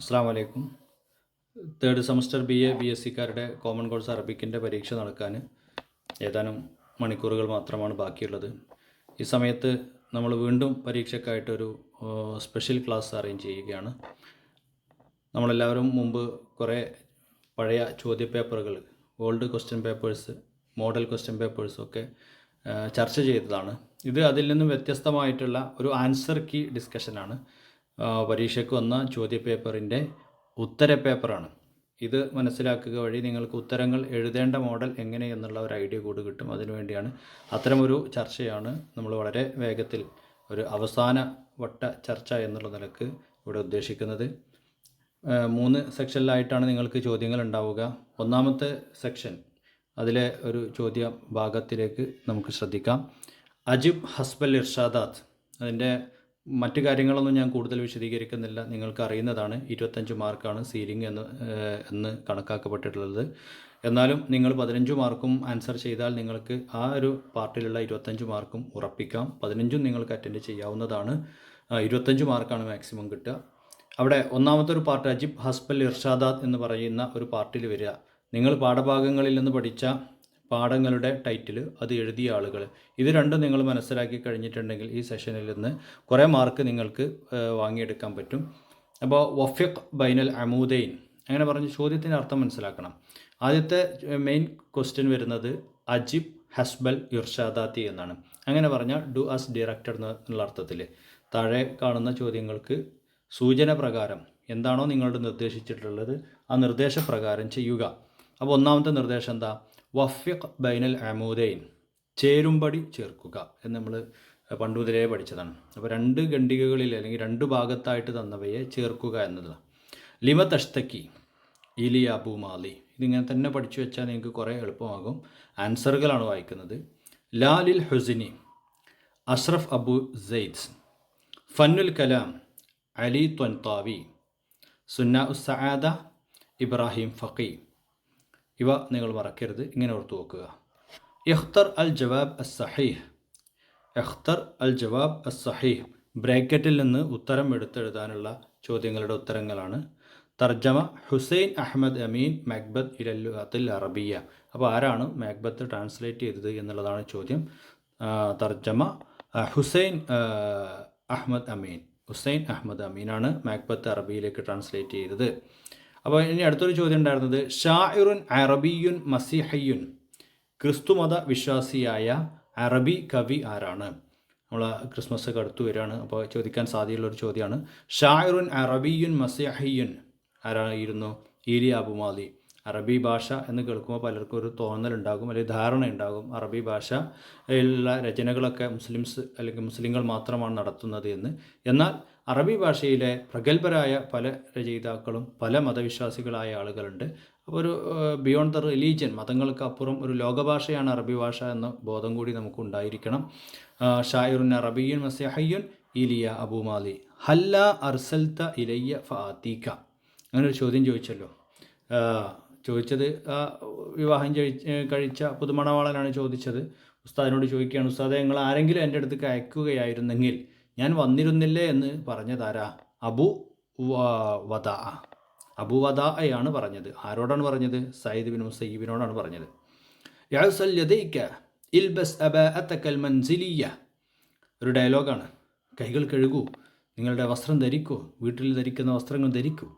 അസ്സാം വലൈക്കും third semester B A B S സിക്കാരുടെ common course അറബിക്കിന്റെ പരീക്ഷ നടക്കാൻ ഏതാനും മണിക്കൂറുകൾ മാത്രമാണ് ബാക്കിയുള്ളത്. ഈ സമയത്ത് നമ്മൾ വീണ്ടും പരീക്ഷയ്ക്കായിട്ടൊരു സ്പെഷ്യൽ ക്ലാസ് അറേഞ്ച് ചെയ്യുകയാണ്. നമ്മളെല്ലാവരും മുമ്പ് കുറേ പഴയ ചോദ്യപേപ്പറുകൾ old question papers model question papers ഒക്കെ ചർച്ച ചെയ്തതാണ്. ഇത് അതിൽ നിന്നും വ്യത്യസ്തമായിട്ടുള്ള ഒരു ആൻസർ കീ ഡിസ്കഷനാണ് പരീക്ഷയ്ക്ക് വന്ന ചോദ്യപേപ്പറിന്റെ ഉത്തര പേപ്പറാണ്. ഇത് മനസ്സിലാക്കുക വഴി നിങ്ങൾക്ക് ഉത്തരങ്ങൾ എഴുതേണ്ട മോഡൽ എങ്ങനെയെന്നുള്ള ഒരു ഐഡിയ കൂടി കിട്ടും. അതിനുവേണ്ടിയാണ് അത്തരമൊരു ചർച്ചയാണ് നമ്മൾ വളരെ വേഗത്തിൽ ഒരു അവസാന വട്ട ചർച്ച എന്നുള്ള നിലയ്ക്ക് ഇവിടെ ഉദ്ദേശിക്കുന്നത്. മൂന്ന് സെക്ഷനിലായിട്ടാണ് നിങ്ങൾക്ക് ചോദ്യങ്ങൾ ഉണ്ടാവുക. ഒന്നാമത്തെ സെക്ഷൻ അതിലെ ഒരു ചോദ്യ ഭാഗത്തിലേക്ക് നമുക്ക് ശ്രദ്ധിക്കാം. അജിബ് ഹസ്ബൽ ഇർഷാദാത്ത് അതിന്റെ മറ്റു കാര്യങ്ങളൊന്നും ഞാൻ കൂടുതൽ വിശദീകരിക്കുന്നില്ല. നിങ്ങൾക്ക് അറിയുന്നതാണ് ഇരുപത്തഞ്ച് മാർക്കാണ് സീലിംഗ് എന്ന് എന്ന് കണക്കാക്കപ്പെട്ടിട്ടുള്ളത്. എന്നാലും നിങ്ങൾ പതിനഞ്ച് മാർക്കും ആൻസർ ചെയ്താൽ നിങ്ങൾക്ക് ആ ഒരു പാർട്ടിലുള്ള ഇരുപത്തഞ്ച് മാർക്കും ഉറപ്പിക്കാം. പതിനഞ്ചും നിങ്ങൾക്ക് അറ്റൻഡ് ചെയ്യാവുന്നതാണ്. ഇരുപത്തഞ്ച് മാർക്കാണ് മാക്സിമം കിട്ടുക. അവിടെ ഒന്നാമത്തെ ഒരു പാർട്ട് അജിബ് ഹസ്ബൽ ഇർഷാദാദ് എന്ന് പറയുന്ന ഒരു പാർട്ടിൽ വരിക. നിങ്ങൾ പാഠഭാഗങ്ങളിൽ നിന്ന് പഠിച്ച പാഠങ്ങളുടെ ടൈറ്റിൽ അത് എഴുതിയ ആളുകൾ ഇത് രണ്ടും നിങ്ങൾ മനസ്സിലാക്കി കഴിഞ്ഞിട്ടുണ്ടെങ്കിൽ ഈ സെഷനിൽ നിന്ന് കുറേ മാർക്ക് നിങ്ങൾക്ക് വാങ്ങിയെടുക്കാൻ പറ്റും. അപ്പോൾ വഫിഖ് ബൈനൽ അമൂദൈൻ. അങ്ങനെ പറഞ്ഞ് ചോദ്യത്തിന്റെ അർത്ഥം മനസ്സിലാക്കണം. ആദ്യത്തെ മെയിൻ ക്വസ്റ്റ്യൻ വരുന്നത് അജിബ് ഹസ്ബൽ ഇർഷാദാത്തി എന്നാണ്. അങ്ങനെ പറഞ്ഞാൽ ഡു അസ് ഡയറക്ടർ എന്നുള്ള അർത്ഥത്തിൽ താഴെ കാണുന്ന ചോദ്യങ്ങൾക്ക് സൂചന പ്രകാരം എന്താണോ നിങ്ങളോട് നിർദ്ദേശിച്ചിട്ടുള്ളത് ആ നിർദ്ദേശപ്രകാരം ചെയ്യുക. അപ്പോൾ ഒന്നാമത്തെ നിർദ്ദേശം എന്താ? വഫിഖ് ബൈനൽ അമൂദൈൻ ചേരുംപടി ചേർക്കുക എന്ന് നമ്മൾ പണ്ട് മുതലേ പഠിച്ചതാണ്. അപ്പോൾ രണ്ട് ഖണ്ഡികകളിൽ അല്ലെങ്കിൽ രണ്ട് ഭാഗത്തായിട്ട് തന്നവയെ ചേർക്കുക എന്നതാണ്. ലിമ തഷ്തക്കി ഇലി അബു മാലി ഇതിങ്ങനെ തന്നെ പഠിച്ചു വെച്ചാൽ നിങ്ങൾക്ക് കുറേ എളുപ്പമാകും. ആൻസറുകളാണ് വായിക്കുന്നത്. ലാലിൽ ഹുസിനി അഷ്റഫ് അബു സെയ്ദ്സ് ഫന്നുൽ കലാം അലി ത്വൻതാവി സുന്ന ഉസ്സാദ ഇബ്രാഹിം ഫഖി. ഇവ നിങ്ങൾ മറക്കരുത്. ഇങ്ങനെ ഓർത്തു വെക്കുക. എഹ്തർ അൽ ജവാബ് അസ് സഹീഹ്. ഇഖ്തർ അൽ ജവാബ് അസ് സഹീഹ്. ബ്രാക്കറ്റിൽ നിന്ന് ഉത്തരം എടുത്തെഴുതാനുള്ള ചോദ്യങ്ങളുടെ ഉത്തരങ്ങളാണ്. തർജമ ഹുസൈൻ അഹമ്മദ് അമീൻ മാക്ബത്ത് ഇലല്ലുഅത്തിൽ അറബിയ. അപ്പോൾ ആരാണ് മാക്ബത്ത് ട്രാൻസ്ലേറ്റ് ചെയ്തത് എന്നുള്ളതാണ് ചോദ്യം. തർജമ Hussain Ahmed Amin. Hussain Ahmed അമീനാണ് Macbeth അറബിയിലേക്ക് ട്രാൻസ്ലേറ്റ് ചെയ്തത്. അപ്പോൾ ഇനി അടുത്തൊരു ചോദ്യം ഉണ്ടായിരുന്നത് ഷാഇറുൻ അറബിയുൻ മസിഹയ്യുൻ. ക്രിസ്തുമത വിശ്വാസിയായ അറബി കവി ആരാണ്? നമ്മൾ ക്രിസ്മസ് ഒക്കെ അടുത്തു വരികയാണ് അപ്പോൾ ചോദിക്കാൻ സാധ്യതയുള്ള ഒരു ചോദ്യമാണ് ഷാഇറുൻ അറബിയുൻ മസിഹയ്യുൻ ആരായിരുന്നു? ഈലി അബുമാലി. അറബി ഭാഷ എന്ന് കേൾക്കുമ്പോൾ പലർക്കും ഒരു തോന്നലുണ്ടാകും അല്ലെങ്കിൽ ധാരണ ഉണ്ടാകും അറബി ഭാഷ ഉള്ള രചനകളൊക്കെ മുസ്ലിംസ് അല്ലെങ്കിൽ മുസ്ലിങ്ങൾ മാത്രമാണ് നടത്തുന്നത് എന്ന്. എന്നാൽ അറബി ഭാഷയിലെ പ്രഗത്ഭരായ പല രചയിതാക്കളും പല മതവിശ്വാസികളായ ആളുകളുണ്ട്. അപ്പോൾ ഒരു ബിയോണ്ട് ദ റിലീജിയൻ മതങ്ങൾക്ക് അപ്പുറം ഒരു ലോകഭാഷയാണ് അറബി ഭാഷ എന്ന ബോധം കൂടി നമുക്ക് ഉണ്ടായിരിക്കണം ഷായുൻ അറബിയുൻ മസ്യഹയ്യുൻ ഇലിയ അബുമാലി. ഹല്ല അർസൽത്ത ഇലയ്യ ഫാത്തീക്ക അങ്ങനെ ഒരു ചോദ്യം ചോദിച്ചല്ലോ. ചോദിച്ചത് വിവാഹം കഴിച്ച പുതുമണവാളനാണ് ചോദിച്ചത്. ഉസ്താദിനോട് ചോദിക്കുകയാണ് ഉസ്താദെ നിങ്ങൾ ആരെങ്കിലും എന്റെ അടുത്തേക്ക് അയക്കുകയായിരുന്നെങ്കിൽ ഞാൻ വന്നിരുന്നില്ലേ എന്ന് പറഞ്ഞതാരാ? അബു വദ വദാ. അബു ആണ് പറഞ്ഞത്. ആരോടാണ് പറഞ്ഞത്? സയ്യിദ് ബിൻ മുസയ്യിബിനോടാണ് പറഞ്ഞത്. ഇൽബസ് ഒരു ഡയലോഗാണ്. കൈകൾ കഴുകൂ. നിങ്ങളുടെ വസ്ത്രം ധരിക്കൂ. വീട്ടിൽ ധരിക്കുന്ന വസ്ത്രങ്ങൾ ധരിക്കൂ.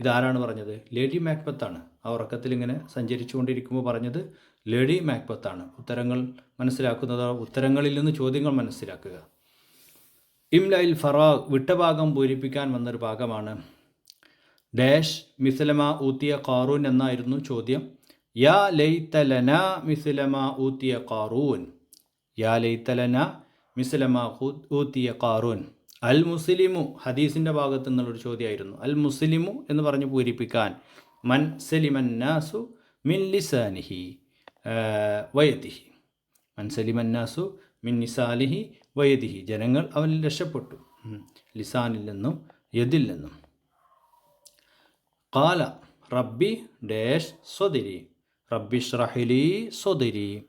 ഇതാരാണ് പറഞ്ഞത്? ലേഡി മാക്ബത്താണ്. ആ ഉറക്കത്തിൽ ഇങ്ങനെ സഞ്ചരിച്ചു കൊണ്ടിരിക്കുമ്പോൾ പറഞ്ഞത് ലേഡി മാക്ബത്താണ്. ഉത്തരങ്ങൾ മനസ്സിലാക്കുന്നതോ ഉത്തരങ്ങളിൽ നിന്ന് ചോദ്യങ്ങൾ മനസ്സിലാക്കുക. ഇംലയിൽ ഫറാഗ് വിട്ടഭാഗം പൂരിപ്പിക്കാൻ വന്നൊരു ഭാഗമാണ്. ഡാഷ് മിസ്ലമ ഊത്തിയ കാറൂൻ എന്നായിരുന്നു ചോദ്യം. യാ ലൈത്തലന മിസ്ലമ ഊത്തിയ കാറൂൻ യാ ലൈത്തലന മിസ്ലമ ഊത്തിയ കാറൂൻ അൽ മുസ്ലിമു ഹദീസിന്റെ ഭാഗത്തു നിന്നുള്ളൊരു ചോദ്യമായിരുന്നു. അൽ മുസ്ലിമു എന്ന് പറഞ്ഞ് പൂരിപ്പിക്കാൻ മൻ സലിമൻ നാസു മിൻ ലിസാനിഹി വയതിഹി. മൻ നാസു മിൻ നിസാലിഹി വയതിഹി ജനങ്ങൾ അവനിൽ രക്ഷപ്പെട്ടു. ലിസാനിൽ നിന്നും യദിൽ നിന്നും കാല റബ്ബി ഡേഷ് സ്വദിരി റബ്ബി ഷ്രഹിലി സ്വദിരി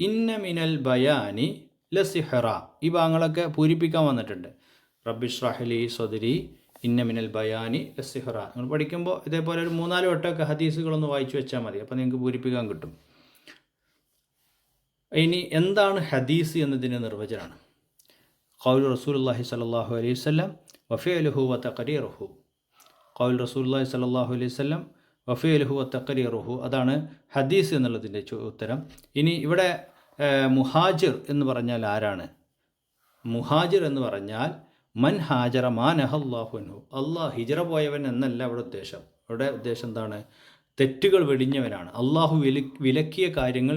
ഇന്ന മിനൽ ബയാനി ലസിഹറ. ഈ ഭാഗങ്ങളൊക്കെ പൂരിപ്പിക്കാൻ വന്നിട്ടുണ്ട്. റബ്ബി ഷ്രഹിലി സ്വദിരി ഇന്ന മിനൽ ബയാനി ലസിഹറ. നിങ്ങൾ പഠിക്കുമ്പോൾ ഇതേപോലെ ഒരു മൂന്നാൽ വട്ടമൊക്കെ ഹദീസുകളൊന്ന് വായിച്ചു വെച്ചാൽ മതി. അപ്പോൾ നിങ്ങൾക്ക് പൂരിപ്പിക്കാൻ കിട്ടും. ഇനി എന്താണ് ഹദീസ് എന്നതിന്റെ നിർവചനമാണ് കൗൽ റസൂലുള്ളാഹി സലാഹു അലൈഹി വസല്ലം വഫിഅലുഹു വ റഹു കൗൽ റസൂലുള്ളാഹി സലാഹു അലൈഹി വസല്ലം വഫിഅലുഹു വ റഹു അതാണ് ഹദീസ് എന്നുള്ളതിന്റെ ഉത്തരം. ഇനി ഇവിടെ മുഹാജിർ എന്ന് പറഞ്ഞാൽ ആരാണ്? മുഹാജിർ എന്ന് പറഞ്ഞാൽ മൻ ഹാജറ മാനഹല്ലാഹുനു അള്ളാഹ് ഹിജറ പോയവൻ എന്നല്ല അവിടെ ഉദ്ദേശം. അവിടെ ഉദ്ദേശം എന്താണ്? തെറ്റുകൾ വെടിഞ്ഞവനാണ്. അള്ളാഹു വിലക്കിയ കാര്യങ്ങൾ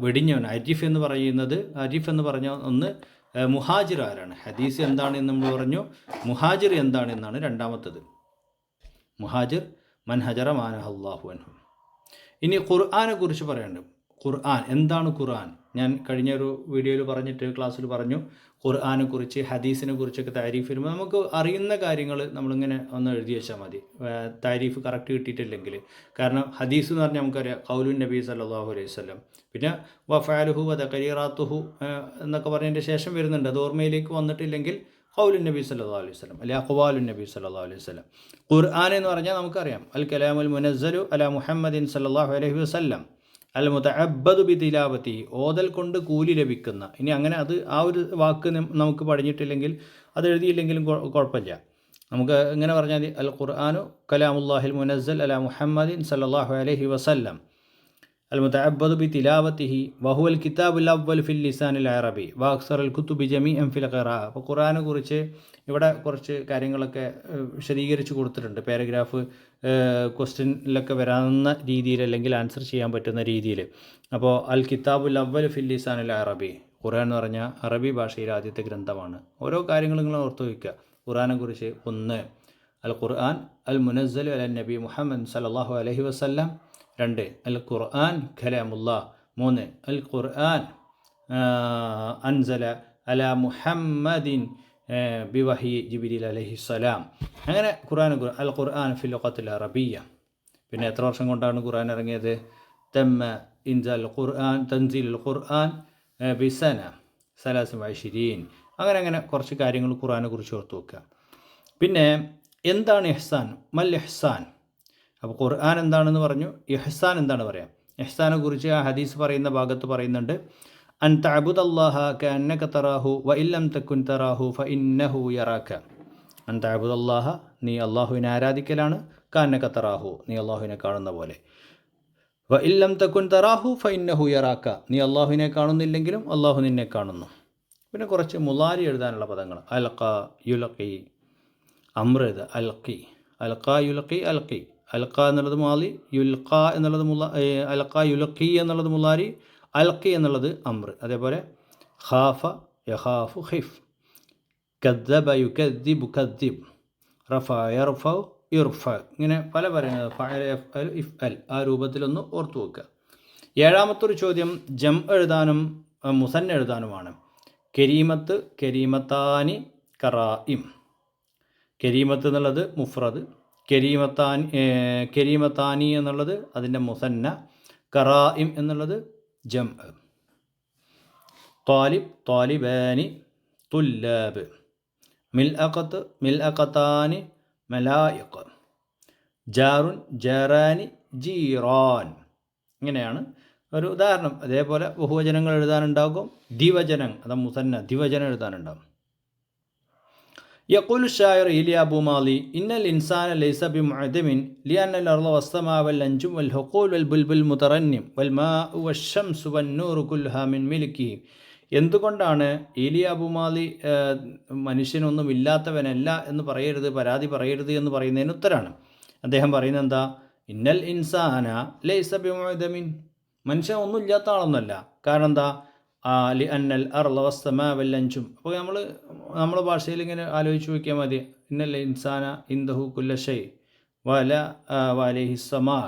വെടിഞ്ഞവൻ അരിഫ് എന്ന് പറയുന്നത് അരിഫ് എന്ന് പറഞ്ഞ ഒന്ന് മുഹാജിർ ആരാണ്? ഹദീസ് എന്താണ് എന്ന് നമ്മൾ പറഞ്ഞു. മുഹാജിർ എന്താണ് എന്നാണ് രണ്ടാമത്തത്. മുഹാജിർ മൻഹജറ മാനഹ അള്ളാഹു അൻഹു. ഇനി ഖുർആാനെ കുറിച്ച് പറയാനുണ്ട്. ഖുർആൻ. എന്താണ് ഖുർആൻ? ഞാൻ കഴിഞ്ഞ ഒരു വീഡിയോയിൽ പറഞ്ഞിട്ട് ക്ലാസ്സിൽ പറഞ്ഞു ഖുർആനെ കുറിച്ച് ഹദീസിനെ കുറിച്ചൊക്കെ താരീഫ് വരുമ്പോൾ നമുക്ക് അറിയുന്ന കാര്യങ്ങൾ നമ്മളിങ്ങനെ ഒന്ന് എഴുതി വെച്ചാൽ മതി. താരീഫ് കറക്റ്റ് കിട്ടിയിട്ടില്ലെങ്കിൽ. കാരണം ഹദീസ് എന്ന് പറഞ്ഞാൽ നമുക്കറിയാം കൗലുൻ നബി സല്ലാഹു അലൈഹി വല്ലം പിന്നെ വഫാലുഹു വദ കരീറാത്തുഹു എന്നൊക്കെ പറഞ്ഞതിന്റെ ശേഷം വരുന്നുണ്ട്. അത് ഓർമ്മയിലേക്ക് വന്നിട്ടില്ലെങ്കിൽ കൗലുൻ നബി സല്ലാ അലൈഹി വസല്ലം അല്ലെ അഖ്വാലുൻ നബി സല്ലാ അലൈഹി വസല്ലം. ഖുർആൻ എന്ന് പറഞ്ഞാൽ നമുക്കറിയാം അൽ കലാമുൽ മുനസ്സലു അല മുഹമ്മദിൻ സല്ലാഹു അലൈഹി വസല്ലം. അൽ മുതഅബ്ബദു ബി തിലാവത്തി ഓതൽ കൊണ്ട് കൂലി ലഭിക്കുന്ന. ഇനി അങ്ങനെ അത് ആ ഒരു വാക്ക് നമുക്ക് പഠിഞ്ഞിട്ടില്ലെങ്കിൽ അത് എഴുതിയില്ലെങ്കിലും കുഴപ്പമില്ല. നമുക്ക് ഇങ്ങനെ പറഞ്ഞാൽ അൽ ഖുർആാനു കലാമുല്ലാഹിൽ മുനസ്സൽ അല മുഹമ്മദിൻ സല്ലാഹു അലഹി വസല്ലം. المتعبد بتلاوته وهو الكتاب الأول في اللسان العربي وأكثر الكتب جميعا في القراءة അപ്പോൾ ഖുർആനെ കുറിച്ച് ഇവിടെ കുറച്ച് കാര്യങ്ങളൊക്കെ ഏഹ്, വിശദീകരിച്ച് കൊടുത്തിട്ടുണ്ട് പാരഗ്രാഫ് ക്വസ്റ്റ്യനിലൊക്കെ വരാവുന്ന രീതിയിൽ അല്ലെങ്കിൽ ആൻസർ ചെയ്യാൻ പറ്റുന്ന രീതിയിൽ അപ്പോൾ അൽ കിതാബുൽ അവൽ ഫിൽ ലിസാനുൽ അറബി ഖുർആൻ എന്ന് പറഞ്ഞാൽ അറബി ഭാഷയിലെ ആദ്യത്തെ ഗ്രന്ഥമാണ് ഓരോ കാര്യങ്ങളും നിങ്ങൾ ഓർത്ത് വയ്ക്കുക ഖുർആനെ കുറിച്ച് ഒന്ന് അൽ ഖുർആൻ അൽ മുനസ്സൽ അൽ നബി മുഹമ്മദ് സല്ലല്ലാഹു അലൈഹി വസല്ലം രണ്ട് അൽ ഖുർആൻ ഖലാമുല്ല മൂന്ന് അൽ ഖുർആൻ അൻസല അല മുഹമ്മദിൻ ബിവഹി ജിബിരിൽ അലൈഹി സ്വലാം. അങ്ങനെ ഖുർആൻ അൽ ഖുർആൻ ഫിൽ ലുഖത്തിൽ അറബിയ. പിന്നെ എത്ര വർഷം കൊണ്ടാണ് ഖുർആൻ ഇറങ്ങിയത്? തമ്മ ഇൻസൽ ഖുർആൻ തൻസീൽ ഖുർആൻ ബിസന സലാസം വൈഷിരീൻ അങ്ങനെ അങ്ങനെ കുറച്ച് കാര്യങ്ങൾ ഖുർആനെ കുറിച്ച് ഓർത്ത് വെക്കുക. പിന്നെ എന്താണ് ഇഹ്സാൻ? മൽ ഇഹ്സാൻ? അപ്പോൾ ഖുർആൻ എന്താണെന്ന് പറഞ്ഞു? ഇഹ്സാൻ എന്താണ് പറയാം? ഇഹ്സാനെ കുറിച്ച് ആ ഹദീസ് പറയുന്ന ഭാഗത്ത് പറയുന്നുണ്ട് അൻ തഅബുദ് അള്ളാഹ കഅന്നക തറാഹു വ ഇല്ലം തക്കുൻ തറാഹു ഫ ഇന്നഹു യറാക. അൻ തഅബുദ് അള്ളാഹ നീ അള്ളാഹുവിനെ ആരാധിക്കലാണ്? കഅന്നക തറാഹു നീ അള്ളാഹുവിനെ കാണുന്ന പോലെ. വ ഇല്ലം തക്കുൻ തറാഹു ഫ ഇന്നഹു യറാക്ക നീ അള്ളാഹുവിനെ കാണുന്നില്ലെങ്കിലും അള്ളാഹു നിന്നെ കാണുന്നു. പിന്നെ കുറച്ച് മുലാരി എഴുതാനുള്ള പദങ്ങൾ. അൽക്ക യുലക്കി അമൃത് അൽക്കി അൽക്ക യുലക്കി അൽക്കി അൽക്ക എന്നുള്ളത് മാലി യുൽക്ക എന്നുള്ളത് മുല്ല അൽക്ക യുലക്കി എന്നുള്ളത് മുല്ലാരി അൽക്കി എന്നുള്ളത് അമ്ര അതേപോലെ ഖാഫ യഹാഫു ഹിഫ് കദ്ദബ യുക്കദ്ദിബു കദ്ദിബ്. റഫ യർഫ ഇർഫ ഇങ്ങനെ പല പറയുന്നത്. ഇഫ് അൽ ആ രൂപത്തിലൊന്ന് ഓർത്തു വെക്കുക. ഏഴാമത്തെ ഒരു ചോദ്യം ജം എഴുതാനും മുസൻ എഴുതാനുമാണ്. കരീമത്ത് കരീമത്താനി കറായിം കരീമത്ത് എന്നുള്ളത് മുഫ്രദ് കരീമത്താൻ കരീമത്താനി എന്നുള്ളത് അതിന്റെ മുസന്ന കറായിം എന്നുള്ളത് ജം. ത്വാലിബ് ത്വാലിബാനി തുല്ലാബ്. മിൽ അക്കത്ത് മിൽ അക്കത്താനി മലായിക്ക് ജാറുൻ ജറാനി ജീറാൻ. ഇങ്ങനെയാണ് ഒരു ഉദാഹരണം. അതേപോലെ ബഹുവചനങ്ങൾ എഴുതാനുണ്ടാകും. ദിവചനം അതാ മുസന്ന ദിവചനം എഴുതാനുണ്ടാകും. يقول الشاعر إلي أبو مالي إن الإنسان ليس بمعدم لأن الأرض والسماء والأنجم والحقول والبلبل المترنم والماء والشمس والنور كلها من ملكه എന്തുകൊണ്ടാണ് ഈലി അബുമാലി ഏഹ്, മനുഷ്യനൊന്നും ഇല്ലാത്തവനല്ല എന്ന് പറയരുത് പരാതി പറയരുത് എന്ന് പറയുന്നതിന് ഉത്തരാണ് അദ്ദേഹം പറയുന്നത് എന്താ ഇന്നൽ ഇൻസാന ലൈസ ബിമുഅദമിൻ മനുഷ്യൻ ഒന്നും ഇല്ലാത്ത ആളൊന്നുമല്ല കാരണം എന്താ ആ, ലി അന്നൽ അർലവസ്തമ വല്ലഞ്ചും. അപ്പോൾ നമ്മൾ നമ്മുടെ ഭാഷയിൽ ഇങ്ങനെ ആലോചിച്ച് നോക്കിയാൽ മതി. ഇന്നല്ല ഇൻസാന ഇന്ദഹു കുല്ലഷൈ വല വലൈഹി സമാ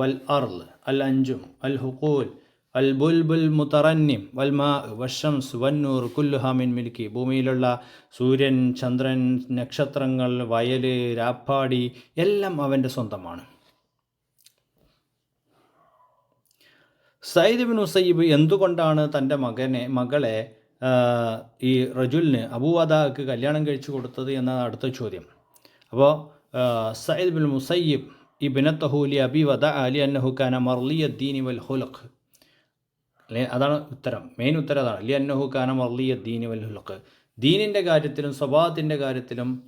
വൽ അർൽ അൽ അഞ്ചും അൽ ഹുക്കൂൽ അൽ ബുൽബുൽ മുത്തറന്നിം വൽ മാ വഷംസ് വന്നൂർ കുല്ലുഹാമിൻ മിൽക്കി. ഭൂമിയിലുള്ള സൂര്യൻ ചന്ദ്രൻ നക്ഷത്രങ്ങൾ വയൽ രാപ്പാടി എല്ലാം അവന്റെ സ്വന്തമാണ്. സയ്യിദ് ബിൻ ഉസൈബ് എന്തുകൊണ്ടാണ് തന്റെ മകനെ മകളെ ഈ റജുലിന് അബൂവദാക്ക് കല്യാണം കഴിച്ചു കൊടുത്തത് എന്നാണ് അടുത്ത ചോദ്യം. അപ്പോൾ സയ്യിദ് ബിൻ മുസയ്യിബ് ഈ ബിനത്തഹൂലി അബി വദ അലി അന്നഹു മർലിയദ്ദീനി മർലിയ ദീനി വൽ ഹുലഖ്. അതാണ് ഉത്തരം. മെയിൻ ഉത്തരം അതാണ്. അലി അന്നഹുഖാന മർലിയദ്ദീനി മർലിയ ദീനി വൽ ഹുലഖ്. ദീനിന്റെ കാര്യത്തിലും സ്വഭാവത്തിന്റെ കാര്യത്തിലും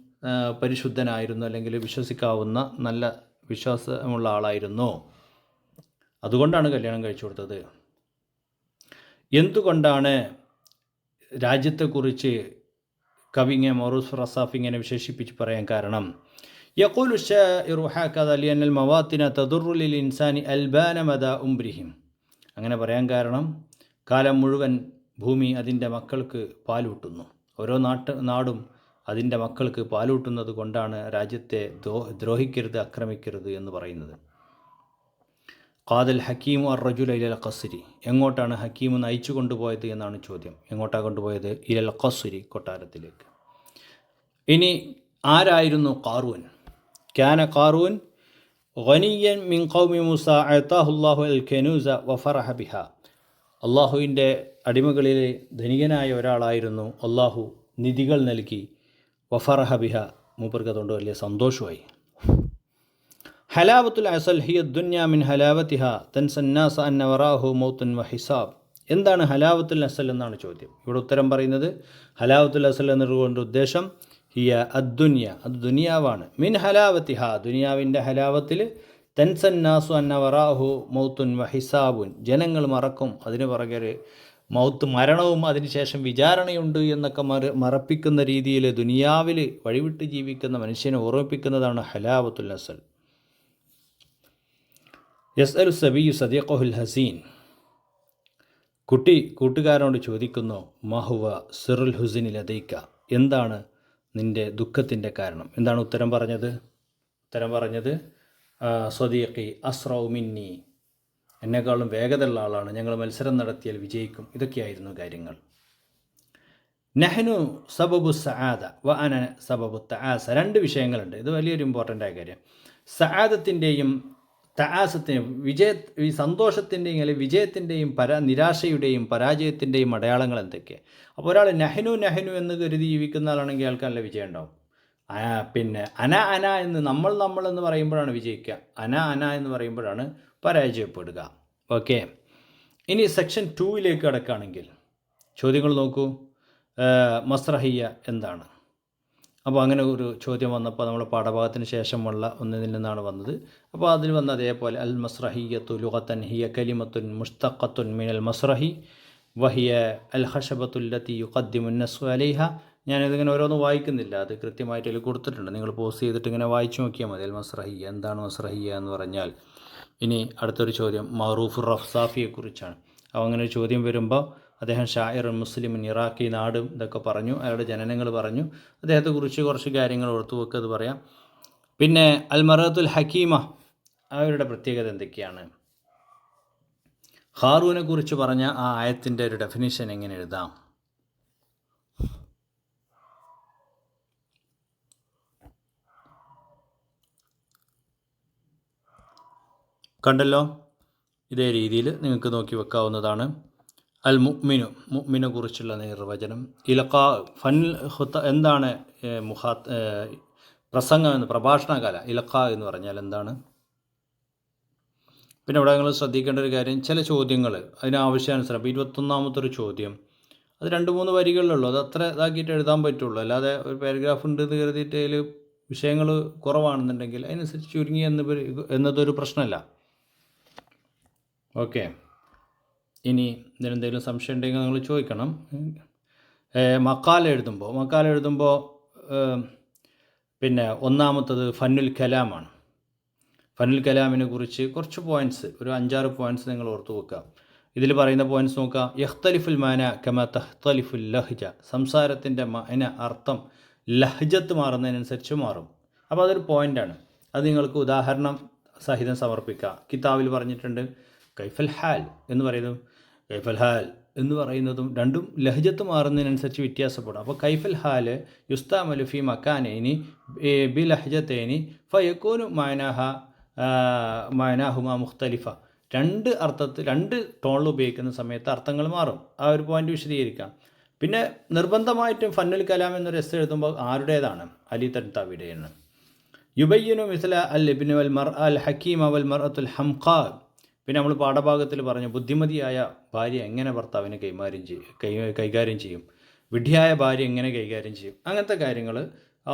പരിശുദ്ധനായിരുന്നു അല്ലെങ്കിൽ വിശ്വസിക്കാവുന്ന നല്ല വിശ്വാസമുള്ള ആളായിരുന്നു. അതുകൊണ്ടാണ് കല്യാണം കഴിച്ചു കൊടുത്തത്. എന്തുകൊണ്ടാണ് രാജ്യത്തെക്കുറിച്ച് കവിങ്ങെ മൊറൂസ് റസാഫ് ഇങ്ങനെ വിശേഷിപ്പിച്ച് പറയാൻ കാരണം? യഖൂലു ഷാഇറു ഹാക്കദ ലിയന്നൽ മവാത്തിന തദുറുലിൽ ഇൻസാനി അൽബാന മദ ഉംബ്രിഹിം. അങ്ങനെ പറയാൻ കാരണം കാലം മുഴുവൻ ഭൂമി അതിന്റെ മക്കൾക്ക് പാലൂട്ടുന്നു. ഓരോ നാട്ട് നാടും അതിന്റെ മക്കൾക്ക് പാലൂട്ടുന്നത് കൊണ്ടാണ് രാജ്യത്തെ ദ്രോഹിക്കരുത് ആക്രമിക്കരുത് എന്ന് പറയുന്നത്. ഖാദൽ ഹക്കീമു അർ റജുൽ ഇലൽ ഖസ്രി. എങ്ങോട്ടാണ് ഹക്കീമു നയിച്ചു കൊണ്ടുപോയത് എന്നാണ് ചോദ്യം. എങ്ങോട്ടാണ് കൊണ്ടുപോയത്? ഇലൽ ഖസ്രി കൊട്ടാരത്തിലേക്ക്. ഇനി ആരായിരുന്നു കാറൂൻ ക്യാന കാറൂൻ ഖനിയൻ മിൻ ഖൗമി മൂസ അത്താഹുല്ലാഹു അൽ ഖനൂസ വഫറഹ ബിഹ. അള്ളാഹുവിന്റെ അടിമകളിലെ ധനികനായ ഒരാളായിരുന്നു. അള്ളാഹു നിധികൾ നൽകി വഫറഹ ബിഹ. മൂപ്പർക്ക് അതുകൊണ്ട് വലിയ സന്തോഷമായി. ഹലാവത്തുൽ അസൽ ഹിയ ദുന്യാമിൻ ഹലാവത്തിഹ തൻസന്നാസ അന്ന വറാഹു മൗത്തുൻ വഹിസാബ് എന്താണ് ഹലാവത്തുൽ അസൽ എന്നാണ് ചോദ്യം. ഇവിടെ ഉത്തരം പറയുന്നത് ഹലാവത്തുൽ അസൽ എന്നതുകൊണ്ട് ഉദ്ദേശം ഹിയ അദ്ദുന്യ അത് ദുനിയാവാണ്. മിൻ ഹലാവത്തിഹ ദുനിയാവിന്റെ ഹലാവത്തിൽ തൻസന്നാസു അന്ന വറാഹു മൗത്തുൻ വഹിസാബുൻ ജനങ്ങൾ മറക്കും അതിന് പുറകെ മൗത്ത് മരണവും അതിനുശേഷം വിചാരണയുണ്ട് എന്നൊക്കെ മറ മറപ്പിക്കുന്ന രീതിയിൽ ദുനിയാവിൽ വഴിവിട്ട് ജീവിക്കുന്ന മനുഷ്യനെ ഓർമ്മിപ്പിക്കുന്നതാണ് ഹലാവത്തുൽ അസൽ. യസ് അൽ സബിയു സദീഖുൽ ഹസീൻ. കുട്ടി കൂട്ടുകാരനോട് ചോദിക്കുന്നു മഹുവ സിറുൽ ഹുസീനിൽ ലതൈക്ക എന്താണ് നിന്റെ ദുഃഖത്തിന്റെ കാരണം? എന്താണ് ഉത്തരം പറഞ്ഞത്? ഉത്തരം പറഞ്ഞത് സ്വദീഖി അസ്റൗ മിന്നി. എന്നെക്കാളും വേഗതയുള്ള ആളാണ്. ഞങ്ങൾ മത്സരം നടത്തിയാൽ വിജയിക്കും. ഇതൊക്കെയായിരുന്നു കാര്യങ്ങൾ. നെഹ്നു സബബു സആദ വ അന സബബു തആസ. രണ്ട് വിഷയങ്ങളുണ്ട്. ഇത് വലിയൊരു ഇമ്പോർട്ടന്റ് ആയ കാര്യം. സആദത്തിന്റെയും തആസത്തിനും വിജയ ഈ സന്തോഷത്തിന്റെയും അല്ലെങ്കിൽ വിജയത്തിന്റെയും പരാ നിരാശയുടെയും പരാജയത്തിന്റെയും അടയാളങ്ങൾ എന്തൊക്കെ? അപ്പോൾ ഒരാൾ നഹനു നഹനു എന്ന് കരുതി ജീവിക്കുന്ന ആളാണെങ്കിൽ ആൾക്ക് നല്ല വിജയം ഉണ്ടാവും. പിന്നെ അന അന എന്ന് നമ്മൾ നമ്മൾ എന്ന് പറയുമ്പോഴാണ് വിജയിക്കുക. അന അന എന്ന് പറയുമ്പോഴാണ് പരാജയപ്പെടുക. ഓക്കെ. ഇനി സെക്ഷൻ ടൂവിലേക്ക് കിടക്കുകയാണെങ്കിൽ ചോദ്യങ്ങൾ നോക്കൂ. മസ്രഹിയ എന്താണ്? അപ്പോൾ അങ്ങനെ ഒരു ചോദ്യം വന്നപ്പോൾ നമ്മൾ പാഠഭാഗത്തിന് ശേഷമുള്ള ഒന്നിൽ നിന്നാണ് വന്നത്. അപ്പോൾ അതിൽ വന്ന അതേപോലെ അൽ മസ്രഹിയത്തു ലുഹത്തൻ ഹിയ കലിമത്തുൻ മുസ്തഖത്തുൻ മിനൽ മസ്രഹി വഹിയ അൽ ഹഷബത്തുല്ലത്തി യുഖദ്ദിമുന്നസ്വ അലൈഹ. ഞാനിതിങ്ങനെ ഓരോന്നും വായിക്കുന്നില്ല അത് കൃത്യമായിട്ട് അതിൽ കൊടുത്തിട്ടുണ്ട്. നിങ്ങൾ പോസ്റ്റ് ചെയ്തിട്ട് ഇങ്ങനെ വായിച്ചു നോക്കിയാൽ മതി. അൽ മസ്രഹിയ എന്താണ് മസ്രഹിയ എന്ന് പറഞ്ഞാൽ ഇനി അടുത്തൊരു ചോദ്യം മറൂഫ് റഫ്സാഫിയെക്കുറിച്ചാണ്. അപ്പോൾ അങ്ങനെ ഒരു ചോദ്യം വരുമ്പോൾ അദ്ദേഹം ഷായർ മുസ്ലിം ഇറാഖി നാടും ഇതൊക്കെ പറഞ്ഞു അയാളുടെ ജനനങ്ങൾ പറഞ്ഞു. അദ്ദേഹത്തെക്കുറിച്ച് കുറച്ച് കാര്യങ്ങൾ ഓർത്തു വെക്കുക വെക്കത് പറയാം. പിന്നെ അൽ മറത്തുൽ ഹക്കീമ അവരുടെ പ്രത്യേകത എന്തൊക്കെയാണ്? ഹാറൂനെ കുറിച്ച് പറഞ്ഞ ആ ആയത്തിന്റെ ഒരു ഡെഫിനിഷൻ എങ്ങനെ എഴുതാം? കണ്ടല്ലോ? ഇതേ രീതിയിൽ നിങ്ങൾക്ക് നോക്കി വെക്കാവുന്നതാണ്. അൽ മുഅ്മിനു മുഅ്മിനെ കുറിച്ചുള്ള നിർവചനം. ഇലക്കാ ഫൻ ഹുത്ത എന്താണ് മുഹാ പ്രസംഗം എന്ന് പ്രഭാഷണകല ഇലക്ക എന്ന് പറഞ്ഞാൽ എന്താണ്? പിന്നെ ഇവിടെ നിങ്ങൾ ശ്രദ്ധിക്കേണ്ട ഒരു കാര്യം ചില ചോദ്യങ്ങൾ അതിനാവശ്യാനുസരണം. അപ്പോൾ ഇരുപത്തൊന്നാമത്തെ ഒരു ചോദ്യം. അത് രണ്ട് മൂന്ന് വരികളിലുള്ളൂ. അത് അത്ര ഇതാക്കിയിട്ട് എഴുതാൻ പറ്റുള്ളൂ. അല്ലാതെ ഒരു പാരഗ്രാഫ് ഉണ്ട് എന്ന് കരുതിയിട്ട് അതിൽ വിഷയങ്ങൾ കുറവാണെന്നുണ്ടെങ്കിൽ അതിനനുസരിച്ച് ചുരുങ്ങി എന്ന് എന്നതൊരു പ്രശ്നമല്ല. ഓക്കെ. ഇനി ഇതിനെന്തെങ്കിലും സംശയം ഉണ്ടെങ്കിൽ നിങ്ങൾ ചോദിക്കണം. മക്കാല എഴുതുമ്പോൾ മക്കാല എഴുതുമ്പോൾ പിന്നെ ഒന്നാമത്തത് ഫന്നുൽ കലാമാണ്. ഫനുൽ കലാമിനെ കുറിച്ച് കുറച്ച് പോയിന്റ്സ് ഒരു അഞ്ചാറ് പോയിന്റ്സ് നിങ്ങൾ ഓർത്തു വെക്കുക. ഇതിൽ പറയുന്ന പോയിന്റ്സ് നോക്കുക. യഖ്തലിഫുൽ മാന കമ തഹ്തലിഫുൽ ലഹ്ജ. സംസാരത്തിന്റെ മന അർത്ഥം ലഹ്ജത്ത് മാറുന്നതിനനുസരിച്ച് മാറും. അപ്പോൾ അതൊരു പോയിന്റാണ് അത് നിങ്ങൾക്ക് ഉദാഹരണം സഹിതം സമർപ്പിക്കുക കിതാബിൽ പറഞ്ഞിട്ടുണ്ട് കൈഫൽ ഹാൽ എന്ന് പറയുന്നു. കൈഫൽ ഹാൽ എന്ന് പറയുന്നതും രണ്ടും ലഹജത്ത് മാറുന്നതിനനുസരിച്ച് വ്യത്യാസപ്പെടും. അപ്പോൾ കൈഫൽ ഹാൽ യുസ്താമലു ഫി മക്കാനേനി ബി ലഹജത്തേനി ഫയക്കോനു മാനാഹ മാനാഹുമ മുഖ്തലിഫ. രണ്ട് അർത്ഥത്തിൽ രണ്ട് ടോണിൽ ഉപയോഗിക്കുന്ന സമയത്ത് അർത്ഥങ്ങൾ മാറും. ആ ഒരു പോയിന്റ് വിശദീകരിക്കാം. പിന്നെ നിർബന്ധമായിട്ടും ഫന്നുൽ കലാം എന്നൊരു എസ് എഴുതുമ്പോൾ ആരുടേതാണ്? അലി തൻതാവിയുടെയാണ് യുബയ്യനു മിസല അൽ ഇബിനു അൽ മർ അൽ ഹക്കീം അവൽ മർ അത്തുൽ ഹംഖാ പിന്നെ നമ്മൾ പാഠഭാഗത്തിൽ പറഞ്ഞു ബുദ്ധിമതിയായ ഭാര്യ എങ്ങനെ ഭർത്താവിനെ കൈമാര്യം ചെയ്യും? കൈ കൈകാര്യം ചെയ്യും? വിഡ്ഢിയായ ഭാര്യ എങ്ങനെ കൈകാര്യം ചെയ്യും? അങ്ങനത്തെ കാര്യങ്ങൾ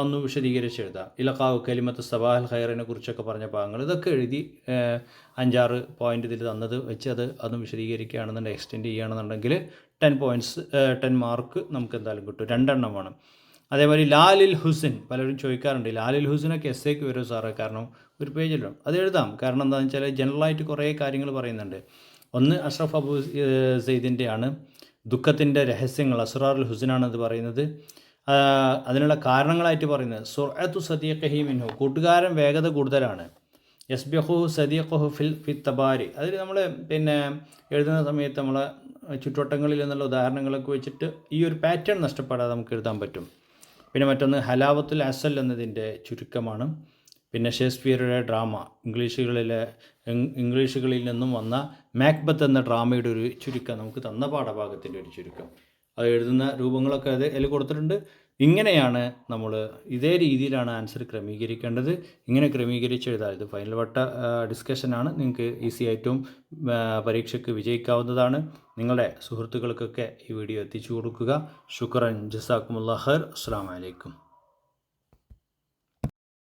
ഒന്ന് വിശദീകരിച്ച് എഴുതാം. ഇലക്കാവ് കലിമത്ത് സബാഹൽ ഹൈറിനെ കുറിച്ചൊക്കെ പറഞ്ഞ ഭാഗങ്ങൾ ഇതൊക്കെ എഴുതി അഞ്ചാറ് പോയിന്റ് ഇതിൽ തന്നത് വെച്ച് അത് അതും വിശദീകരിക്കുകയാണെന്നുണ്ടെങ്കിൽ എക്സ്റ്റെൻഡ് ചെയ്യുകയാണെന്നുണ്ടെങ്കിൽ ടെൻ പോയിന്റ്സ് ടെൻ മാർക്ക് നമുക്ക് എന്തായാലും കിട്ടും. രണ്ടെണ്ണം വേണം. അതേപോലെ ലാലിൽ ഹുസൈൻ പലരും ചോദിക്കാറുണ്ട് ലാലിൽ ഹുസൈനൊക്കെ എസ് എക്ക് വരും സാറേ കാരണം ഒരു പേജിലും അത് എഴുതാം. കാരണം എന്താണെന്ന് വെച്ചാൽ ജനറലായിട്ട് കുറേ കാര്യങ്ങൾ പറയുന്നുണ്ട്. ഒന്ന് അഷ്റഫ് അബു സെയ്ദിന്റെയാണ് ദുഃഖത്തിന്റെ രഹസ്യങ്ങൾ അസ്റാറുൽ ഹുസൈനാണ് അത് പറയുന്നത് അതിനുള്ള കാരണങ്ങളായിട്ട് പറയുന്നത്. സുറത്തു സദീഖഹി മിൻഹു കൂട്ടുകാരൻ വേഗത കൂടുതലാണ്. എസ് യസ്ബഹു സദീഖഹു ഫിൽ ഫി തബാരി. അതിൽ നമ്മൾ പിന്നെ എഴുതുന്ന സമയത്ത് നമ്മളെ ചുറ്റുവട്ടങ്ങളിൽ നിന്നുള്ള ഉദാഹരണങ്ങളൊക്കെ വെച്ചിട്ട് ഈ ഒരു പാറ്റേൺ നഷ്ടപ്പെടാതെ നമുക്ക് എഴുതാൻ പറ്റും. പിന്നെ മറ്റൊന്ന് ഹലാവത്തുൽ അസൽ എന്നതിന്റെ ചുരുക്കമാണ്. പിന്നെ ഷേക്സ്പിയറുടെ ഡ്രാമ ഇംഗ്ലീഷുകളിലെ ഇംഗ്ലീഷുകളിൽ നിന്നും വന്ന മാക്ബത്ത് എന്ന ഡ്രാമയുടെ ഒരു ചുരുക്കം നമുക്ക് തന്ന പാഠഭാഗത്തിന്റെ ഒരു ചുരുക്കം. അത് എഴുതുന്ന രൂപങ്ങളൊക്കെ അത് അതിൽ കൊടുത്തിട്ടുണ്ട്. ഇങ്ങനെയാണ് നമ്മൾ ഇതേ രീതിയിലാണ് ആൻസർ ക്രമീകരിക്കേണ്ടത്. ഇങ്ങനെ ക്രമീകരിച്ച് എഴുതാം ഇത് ഫൈനൽ വട്ട ഡിസ്കഷനാണ് നിങ്ങൾക്ക് ഈസി ആയിട്ടും പരീക്ഷയ്ക്ക് വിജയിക്കാവുന്നതാണ്. നിങ്ങളുടെ സുഹൃത്തുക്കൾക്കൊക്കെ ഈ വീഡിയോ എത്തിച്ചു കൊടുക്കുക. ശുക്രൻ. ജസാക്കുമുല്ലാ ഖൈർ. അസ്സാം വലൈക്കും